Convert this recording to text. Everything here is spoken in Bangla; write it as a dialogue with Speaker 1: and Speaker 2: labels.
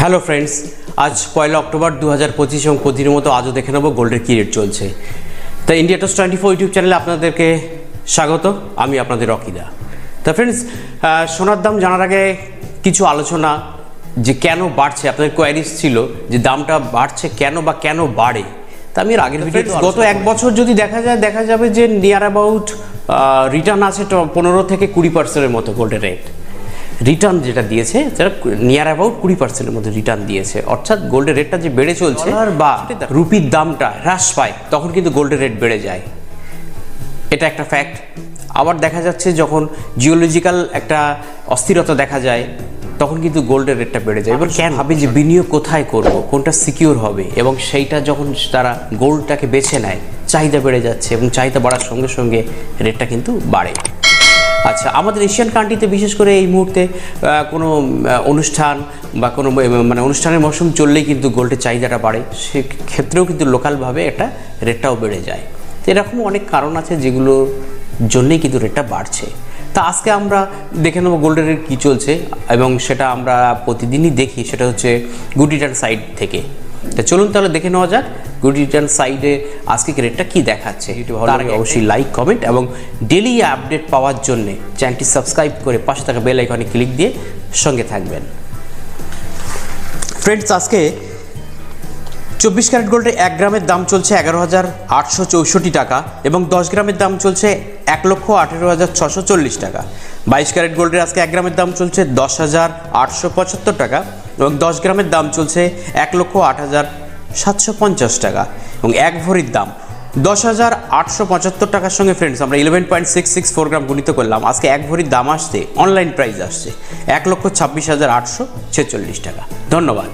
Speaker 1: হ্যালো ফ্রেন্ডস আজ পয়লা অক্টোবর দু হাজার পঁচিশ এবং প্রতিদিনের মতো আজও দেখে নেব গোল্ডের কী রেট চলছে। তা India toss twenty four YouTube চ্যানেলে আপনাদেরকে স্বাগত আমি আপনাদের রকিদা। তা ফ্রেন্ডস সোনার দাম জানার আগে কিছু আলোচনা যে কেন বাড়ছে আপনাদের কোয়ারিজ ছিল যে দামটা বাড়ছে কেন বা কেন বাড়ে। তা আমি আগের ভিডিও গত এক বছর যদি দেখা যায় দেখা যাবে যে নিয়ার অ্যাবাউট রিটার্ন আছে পনেরো থেকে কুড়ি পার্সেন্টের মতো গোল্ডের রেট রিটার্ন যেটা দিয়েছে সেটা নিয়ার অ্যাবাউট কুড়ি পার্সেন্টের মধ্যে রিটার্ন দিয়েছে। অর্থাৎ গোল্ডের রেটটা যে বেড়ে চলছে আর বা রুপির দামটা হ্রাস পায় তখন কিন্তু গোল্ডের রেট বেড়ে যায়। এটা একটা ফ্যাক্ট আবার দেখা যাচ্ছে যখন জিওলজিক্যাল একটা অস্থিরতা দেখা যায় তখন কিন্তু গোল্ডের রেটটা বেড়ে যায়। এবার কেন? ভাবে যে বিনিয়োগ কোথায় করব? কোনটা সিকিউর হবে? এবং সেইটা যখন তারা গোল্ডটাকে বেছে নেয় চাহিদা বেড়ে যাচ্ছে এবং চাহিদা বাড়ার সঙ্গে সঙ্গে রেটটা কিন্তু বাড়ে। আচ্ছা আমাদের এশিয়ান কান্ট্রিতে বিশেষ করে এই মুহূর্তে কোনো অনুষ্ঠান বা কোনো মানে অনুষ্ঠানের মৌসুম চললেই কিন্তু গোল্ডের চাহিদাটা বাড়ে। সেক্ষেত্রেও কিন্তু লোকালভাবে একটা রেটটাও বেড়ে যায়। তো এরকম অনেক কারণ আছে যেগুলোর জন্যই কিন্তু রেটটা বাড়ছে। তা আজকে আমরা দেখে নেব গোল্ডের রেট কী চলছে এবং সেটা আমরা প্রতিদিনই দেখি, সেটা হচ্ছে গুড রিটার্ন সাইড থেকে। তা চলুন তাহলে দেখে নেওয়া যাক গুড রিটার্ন সাইডে আজকে রেটটা কি দেখাচ্ছে। তার আগে অবশ্যই লাইক কমেন্ট এবং ডেলি আপডেট পাওয়ার জন্য চ্যানেলটি সাবস্ক্রাইব করে পাশে থাকা বেল আইকনে ক্লিক দিয়ে সঙ্গে থাকবেন। ফ্রেন্ডস আজকে চব্বিশ ক্যারেট গোল্ডের এক গ্রামের দাম চলছে এগারো হাজার আটশো চৌষট্টি টাকা এবং দশ গ্রামের দাম চলছে এক লক্ষ আঠেরো হাজার ছশো চল্লিশ টাকা। বাইশ ক্যারেট গোল্ডের আজকে এক গ্রামের দাম চলছে দশ হাজার আটশো পঁচাত্তর টাকা এবং দশ গ্রামের দাম চলছে এক লক্ষ আট হাজার সাতশো পঞ্চাশ টাকা এবং এক ভরির দাম দশ হাজার আটশো পঁচাত্তর টাকার সঙ্গে ফ্রেন্ডস আমরা eleven point six six four gram গুণিত করলাম। আজকে এক ভরির দাম আসছে অনলাইন প্রাইস আসছে, এক লক্ষ ছাব্বিশ হাজার আটশো ছেচল্লিশ টাকা। ধন্যবাদ।